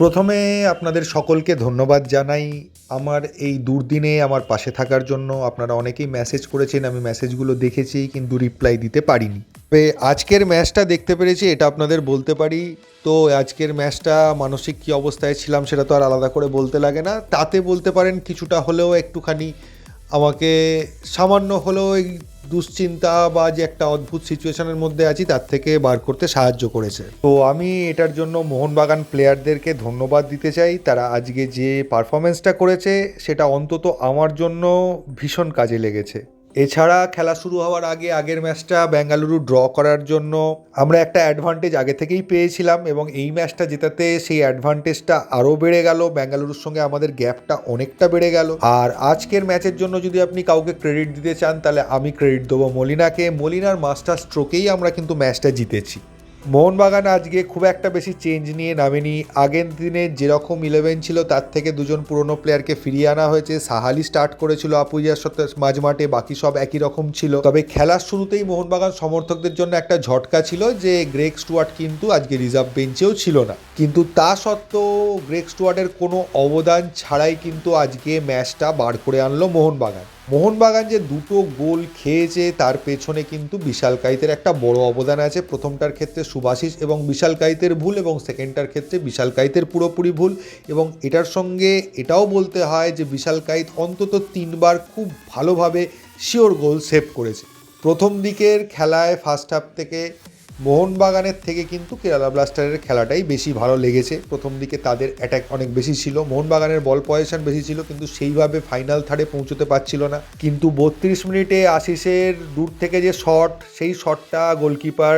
প্রথমে আপনাদের সকলকে ধন্যবাদ জানাই। আমার এই দুর্দিনে আমার পাশে থাকার জন্য আপনারা অনেকেই মেসেজ করেছেন, আমি মেসেজগুলো দেখেছি কিন্তু রিপ্লাই দিতে পারিনি। তবে আজকের ম্যাচটা দেখতে পেরেছি, এটা আপনাদের বলতে পারি। তো আজকের ম্যাচটা মানসিক কী অবস্থায় ছিলাম সেটা তো আর আলাদা করে বলতে লাগে না। তাতে বলতে পারেন কিছুটা হলেও একটুখানি আমাকে সামান্য হলেও দুশ্চিন্তা বা যে একটা অদ্ভুত সিচুয়েশনের মধ্যে আছি, তার থেকে বার করতে সাহায্য করেছে। তো আমি এটার জন্য মোহনবাগান প্লেয়ারদেরকে ধন্যবাদ দিতে চাই। তারা আজকে যে পারফরমেন্সটা করেছে, সেটা অন্তত আমার জন্য ভীষণ কাজে লেগেছে। এছাড়া খেলা শুরু হওয়ার আগে আগের ম্যাচটা বেঙ্গালুরু ড্র করার জন্য আমরা একটা অ্যাডভান্টেজ আগে থেকেই পেয়েছিলাম এবং এই ম্যাচটা জেতাতে সেই অ্যাডভান্টেজটা আরও বেড়ে গেল। বেঙ্গালুরুর সঙ্গে আমাদের গ্যাপটা অনেকটা বেড়ে গেল। আর আজকের ম্যাচের জন্য যদি আপনি কাউকে ক্রেডিট দিতে চান, তাহলে আমি ক্রেডিট দেবো মলিনাকে। মলিনার মাস্টার স্ট্রোকেই আমরা কিন্তু ম্যাচটা জিতেছি। মোহনবাগান আজকে খুব একটা বেশি চেঞ্জ নিয়ে নামেনি। আগের দিনে যেরকম ইলেভেন ছিল, তার থেকে দুজন পুরনো প্লেয়ারকে ফিরিয়ে আনা হয়েছে। সাহালি স্টার্ট করেছিল আপুইয়ার সাথে মাঝমাঠে, বাকি সব একই রকম ছিল। তবে খেলার শুরুতেই মোহনবাগান সমর্থকদের জন্য একটা ঝটকা ছিল যে গ্রেগ স্টুয়ার্ট কিন্তু আজকে রিজার্ভ বেঞ্চেও ছিল না। কিন্তু তা সত্ত্বেও গ্রেগ স্টুয়ার্টের কোনো অবদান ছাড়াই কিন্তু আজকে ম্যাচটা বার করে আনলো মোহনবাগান। মোহনবাগান যে দুটো গোল খেয়েছে, তার পেছনে কিন্তু বিশাল কাইতের একটা বড় অবদান আছে। প্রথমটার ক্ষেত্রে সুভাষিস এবং বিশাল কাইতের ভুল এবং সেকেন্ডটার ক্ষেত্রে বিশাল কাইতের পুরোপুরি ভুল। এবং এটার সঙ্গে এটাও বলতে হয় যে, বিশাল কাইত অন্তত তিনবার খুব ভালোভাবে শিওর গোল সেভ করেছে। প্রথম দিকের খেলায় ফার্স্ট হাফ থেকে মোহনবাগানের থেকে কিন্তু কেরালা ব্লাস্টারের খেলাটাই বেশি ভালো লেগেছে। প্রথম দিকে তাদের অ্যাটাক অনেক বেশি ছিল, মোহনবাগানের বল পজিশন বেশি ছিল, কিন্তু সেইভাবে ফাইনাল থার্ডে পৌঁছতে পারছিল না। কিন্তু বত্রিশ মিনিটে আশিসের দূর থেকে যে শট সেই শটটা গোলকিপার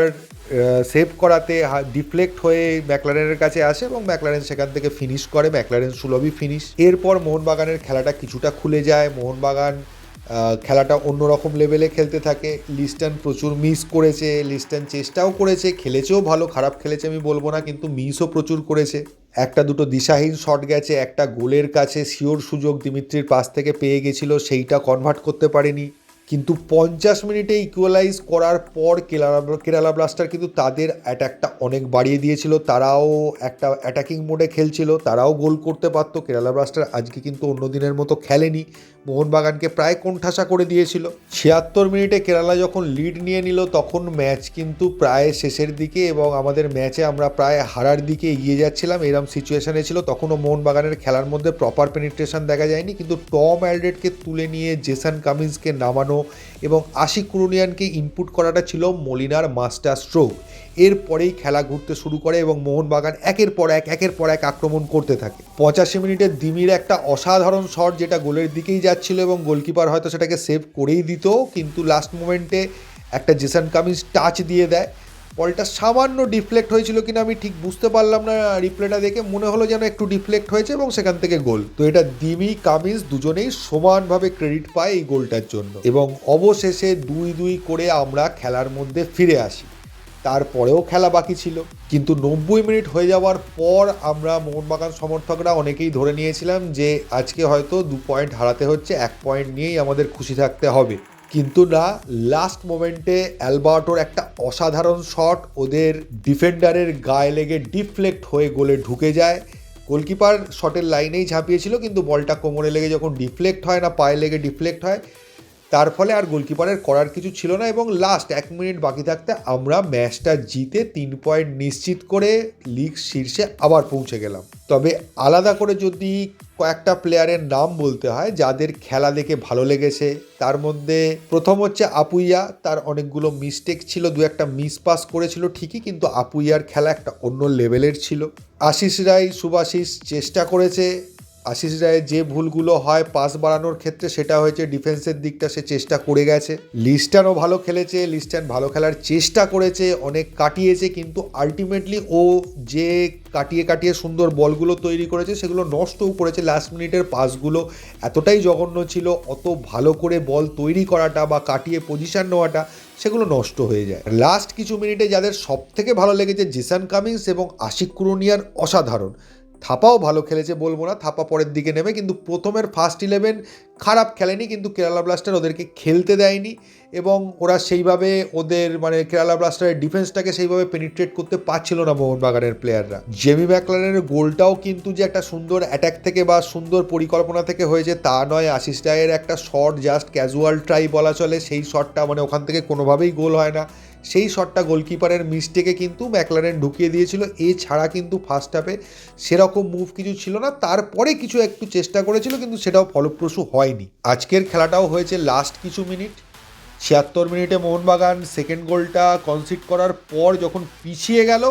সেভ করাতে ডিফ্লেক্ট হয়ে ম্যাকলারেনের কাছে আসে এবং ম্যাকলারেন সেখান থেকে ফিনিশ করে। ম্যাকলারেন সুলভই ফিনিশ এরপর মোহনবাগানের খেলাটা কিছুটা খুলে যায়। মোহনবাগান খেলাটা অন্যরকম লেভেলে খেলতে থাকে। লিস্টন প্রচুর মিস করেছে, লিস্টন চেষ্টাও করেছে, খেলেছেও ভালো, খারাপ খেলেছে আমি বলব না, কিন্তু মিসও প্রচুর করেছে। একটা দুটো দিশাহীন শট গেছে, একটা গোলের কাছে শিওর সুযোগ দিমিত্রির পাশ থেকে পেয়ে গেছিল, সেইটা কনভার্ট করতে পারেনি। কিন্তু পঞ্চাশ মিনিটে ইকুয়ালাইজ করার পর কেরালা কেরালা ব্লাস্টার কিন্তু তাদের অ্যাটাকটা অনেক বাড়িয়ে দিয়েছিল। তারাও একটা অ্যাটাকিং মোডে খেলছিল। তারাও গোল করতে পারতো। কেরালা ব্লাস্টার আজকে কিন্তু অন্য দিনের মতো খেলেনি। মোহনবাগানকে প্রায় কোণঠাসা করে দিয়েছিল। ছিয়াত্তর মিনিটে কেরালা যখন লিড নিয়ে নিল, তখন ম্যাচ কিন্তু প্রায় শেষের দিকে এবং আমাদের ম্যাচে আমরা প্রায় হারার দিকে এগিয়ে যাচ্ছিলাম। এরম সিচুয়েশানে ছিল। তখনও মোহনবাগানের খেলার মধ্যে প্রপার পেনিট্রেশন দেখা যায়নি। কিন্তু টম অ্যালডেটকে তুলে নিয়ে জেসান কামিন্সকে নামানো এবং আশিক কুরুনিয়ানকে ইনপুট করাটা ছিল মলিনার মাস্টার স্ট্রোক এরপরেই খেলা ঘুরতে শুরু করে এবং মোহনবাগান একের পর এক, একের পর এক আক্রমণ করতে থাকে। পঁচাশি মিনিটে দিমির একটা অসাধারণ শট যেটা গোলের দিকেই যাচ্ছিল এবং গোলকিপার হয়তো সেটাকে সেভ করেই দিত, কিন্তু লাস্ট মোমেন্টে একটা জেসান কামিজ টাচ দিয়ে দেয়। বলটা সামান্য ডিফ্লেক্ট হয়েছিল কিনা আমি ঠিক বুঝতে পারলাম না রিপ্লেটা দেখে মনে হলো যেন একটু ডিফ্লেক্ট হয়েছে এবং সেখান থেকে গোল। তো এটা দিমি, কামিন্স দুজনেই সমানভাবে ক্রেডিট পায় এই গোলটার জন্য। এবং অবশেষে দুই দুই করে আমরা খেলার মধ্যে ফিরে আসি। তারপরেও খেলা বাকি ছিল। কিন্তু নব্বই মিনিট হয়ে যাওয়ার পর আমরা মোহনবাগান সমর্থকরা অনেকেই ধরে নিয়েছিলাম যে আজকে হয়তো দু পয়েন্ট হারাতে হচ্ছে, এক পয়েন্ট নিয়েই আমাদের খুশি থাকতে হবে। কিন্তু না লাস্ট মোমেন্টে অ্যালবার্টোর একটা অসাধারণ শট ওদের ডিফেন্ডারের গায়ে লেগে ডিফ্লেক্ট হয়ে গোলে ঢুকে যায়। গোলকিপার শটের লাইনেই ঝাঁপিয়েছিল, কিন্তু বলটা কোমরে লেগে যখন ডিফ্লেক্ট হয় না, পায়ে লেগে ডিফ্লেক্ট হয়, তার ফলে আর গোলকিপারের করার কিছু ছিল না এবং লাস্ট এক মিনিট বাকি থাকতে আমরা ম্যাচটা জিতে তিন পয়েন্ট নিশ্চিত করে লিগ শীর্ষে আবার পৌঁছে গেলাম। তবে আলাদা করে যদি কয়েকটা প্লেয়ারের নাম বলতে হয়, যাদের খেলা দেখে ভালো লেগেছে। তার মধ্যে প্রথম হচ্ছে আপুইয়া, তার অনেকগুলো মিস্টেক ছিল, দু একটা মিস পাস করেছিল ঠিকই, কিন্তু আপুইয়ার খেলা একটা অন্য লেভেলের ছিল। আশিস রায় সুভাশিস চেষ্টা করেছে আশিস রায়ের যে ভুলগুলো হয় পাস বাড়ানোর ক্ষেত্রে সেটা হয়েছে ডিফেন্সের দিকটা সে চেষ্টা করে গেছে। লিস্টানও ভালো খেলেছে, লিস্টান ভালো খেলার চেষ্টা করেছে, অনেক কাটিয়েছে, কিন্তু আলটিমেটলি ও যে কাটিয়ে কাটিয়ে সুন্দর বলগুলো তৈরি করেছে, সেগুলো নষ্টও করেছে। লাস্ট মিনিটের পাসগুলো এতটাই জঘন্য ছিল, অত ভালো করে বল তৈরি করাটা বা কাটিয়ে পজিশন নেওয়াটা, সেগুলো নষ্ট হয়ে যায়। লাস্ট কিছু মিনিটে যাদের সব থেকে ভালো লেগেছে জিসান কামিংস এবং আশিক কুরুনিয়ার অসাধারণ। থাপাও ভালো খেলেছে বলব না, থাপা পরের দিকে নেমে কিন্তু প্রথমের ফার্স্ট ইলেভেন খারাপ খেলেনি, কিন্তু কেরালা ব্লাস্টার ওদেরকে খেলতে দেয়নি। এবং ওরা সেইভাবে ওদের মানে কেরালা ব্লাস্টারের ডিফেন্সটাকে সেইভাবে পেনিট্রেট করতে পারছিল না মোহনবাগানের প্লেয়াররা জেমি ম্যাকলারের গোলটাও কিন্তু যে একটা সুন্দর অ্যাটাক থেকে বা সুন্দর পরিকল্পনা থেকে হয়েছে তা নয়। আশিস রায়ের একটা শট জাস্ট ক্যাজুয়াল ট্রাই বলা চলে, সেই শটটা মানে ওখান থেকে কোনোভাবেই গোল হয় না। সেই শটটা গোলকিপারের মিস্টেকে কিন্তু ম্যাকলারেন ঢুকিয়ে দিয়েছিল। এছাড়া কিন্তু ফার্স্ট হাফে সেরকম মুভ কিছু ছিল না। তারপরে কিছু একটু চেষ্টা করেছিল, কিন্তু সেটাও ফলপ্রসূ হয়নি। আজকের খেলাটাও হয়েছে লাস্ট কিছু মিনিট ছিয়াত্তর মিনিটে মোহনবাগান সেকেন্ড গোলটা কনসিড করার পর যখন পিছিয়ে গেল,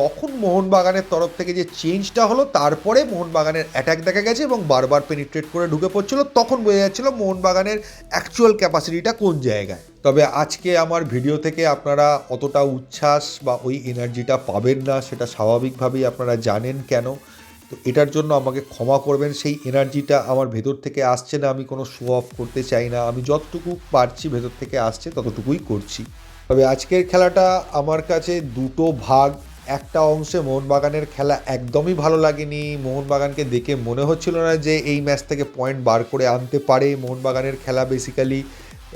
তখন মোহনবাগানের তরফ থেকে যে চেঞ্জটা হলো, তারপরে মোহনবাগানের অ্যাটাক দেখা গেছে এবং বারবার পেনিট্রেট করে ঢুকে পড়ছিল। তখন বোঝা যাচ্ছিল মোহনবাগানের অ্যাকচুয়াল ক্যাপাসিটিটা কোন জায়গায়। তবে আজকে আমার ভিডিও থেকে আপনারা অতটা উচ্ছ্বাস বা ওই এনার্জিটা পাবেন না, সেটা স্বাভাবিকভাবেই আপনারা জানেন কেন। তো এটার জন্য আমাকে ক্ষমা করবেন। সেই এনার্জিটা আমার ভেতর থেকে আসছে না, আমি কোনো শো অফ করতে চাই না। আমি যতটুকু পারছি ভেতর থেকে আসছে, ততটুকুই করছি। তবে আজকের খেলাটা আমার কাছে দুটো ভাগ, একটা অংশে মোহনবাগানের খেলা একদমই ভালো লাগেনি। মোহনবাগানকে দেখে মনে হচ্ছিল না যে এই ম্যাচ থেকে পয়েন্ট বার করে আনতে পারে। মোহনবাগানের খেলা বেসিক্যালি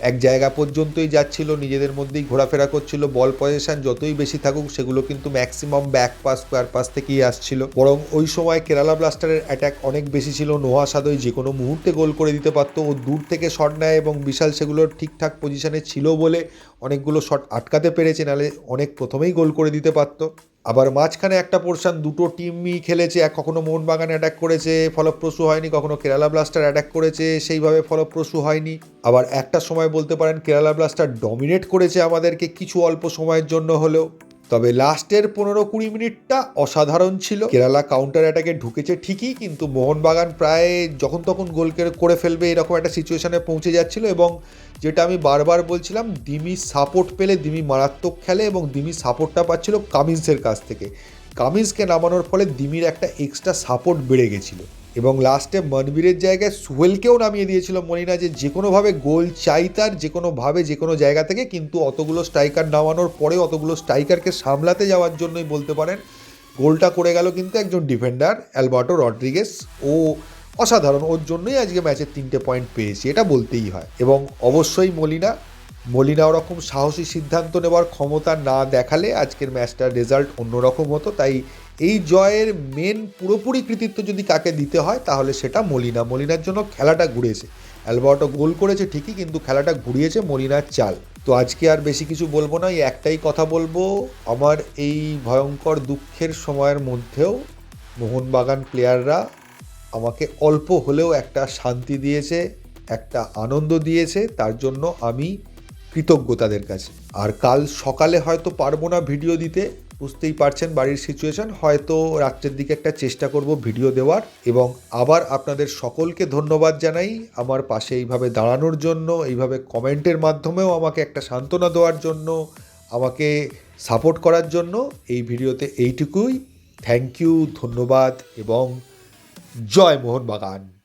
এক জায়গা পর্যন্তই যাচ্ছিল, নিজেদের মধ্যেই ঘোরাফেরা করছিল, বল পজিশন যতই বেশি থাকুক সেগুলো কিন্তু maximum back pass square pass থেকেই আসছিল। বরং ওই সময় কেরালা ব্লাস্টারের অ্যাটাক অনেক বেশি ছিল, নোহা সাদই যে কোনো মুহূর্তে গোল করে দিতে পারতো, ও দূর থেকে শট নেয় এবং বিশাল সেগুলোর ঠিকঠাক পজিশনে ছিল বলে অনেকগুলো শট আটকাতে পেরেছে, নাহলে অনেক প্রথমেই গোল করে দিতে পারতো। আবার মাঝখানে একটা পোর্শন দুটো টিমই খেলেছে, এক কখনো মোহনবাগান অ্যাটাক করেছে, ফলপ্রসূ হয়নি, কখনো কেরালা ব্লাস্টার অ্যাটাক করেছে, সেইভাবে ফলপ্রসূ হয়নি। আবার একটা সময় বলতে পারেন কেরালা ব্লাস্টার ডমিনেট করেছে আমাদেরকে কিছু অল্প সময়ের জন্য হলেও। তবে লাস্টের পনেরো কুড়ি মিনিটটা অসাধারণ ছিল। কেরালা কাউন্টার অ্যাটাকে ঢুকেছে ঠিকই, কিন্তু মোহনবাগান প্রায় যখন তখন গোল করে ফেলবে এরকম একটা সিচুয়েশনে পৌঁছে যাচ্ছিল এবং যেটা আমি বারবার বলছিলাম, দিমি সাপোর্ট পেলে দিমি মারাত্মক খেলে এবং দিমি সাপোর্টটা পাচ্ছিল কামিন্সের কাছ থেকে। কামিন্সকে নামানোর ফলে দিমির একটা এক্সট্রা সাপোর্ট বেড়ে গেছিল। এবং লাস্টে মনবীরের জায়গায় সুহেলকেও নামিয়ে দিয়েছিল মনিনা যে যে কোনোভাবে গোল চাই তার যে কোনোভাবে যে কোনো জায়গা থেকে, কিন্তু অতগুলো স্ট্রাইকার নামানোর পরে অতগুলো স্ট্রাইকারকে সামলাতে যাওয়ার জন্যই বলতে পারেন, গোলটা করে গেল কিন্তু একজন ডিফেন্ডার, অ্যালবার্টো রড্রিগেস। ও অসাধারণ, ওর জন্যই আজকে ম্যাচের তিনটে পয়েন্ট পেয়েছি, এটা বলতেই হয়। এবং অবশ্যই মলিনা মলিনা ওরকম সাহসী সিদ্ধান্ত নেওয়ার ক্ষমতা না দেখালে আজকের ম্যাচটার রেজাল্ট অন্যরকম হতো, তাই এই জয়ের মেন পুরোপুরি কৃতিত্ব যদি কাকে দিতে হয়, তাহলে সেটা মলিনা। মলিনার জন্য খেলাটা ঘুরেছে। অ্যালবার্টো গোল করেছে ঠিকই, কিন্তু খেলাটা ঘুরিয়েছে মলিনার চাল। তো আজকে আর বেশি কিছু বলব না, এই একটাই কথা বলব। আমার এই ভয়ঙ্কর দুঃখের সময়ের মধ্যেও মোহনবাগান প্লেয়াররা আমাকে অল্প হলেও একটা শান্তি দিয়েছে, একটা আনন্দ দিয়েছে, তার জন্য আমি কৃতজ্ঞ তাদের কাছে। আর কাল সকালে হয়তো পারব না ভিডিও দিতে বুঝতেই পারছেন বাড়ির সিচুয়েশন হয়তো রাত্রের দিকে একটা চেষ্টা করব ভিডিও দেওয়ার এবং আবার আপনাদের সকলকে ধন্যবাদ জানাই আমার পাশে এইভাবে দাঁড়ানোর জন্য, এইভাবে কমেন্টের মাধ্যমেও আমাকে একটা সান্ত্বনা দেওয়ার জন্য, আমাকে সাপোর্ট করার জন্য এই ভিডিওতে এইটুকুই। থ্যাংক ইউ ধন্যবাদ এবং জয় মোহনবাগান।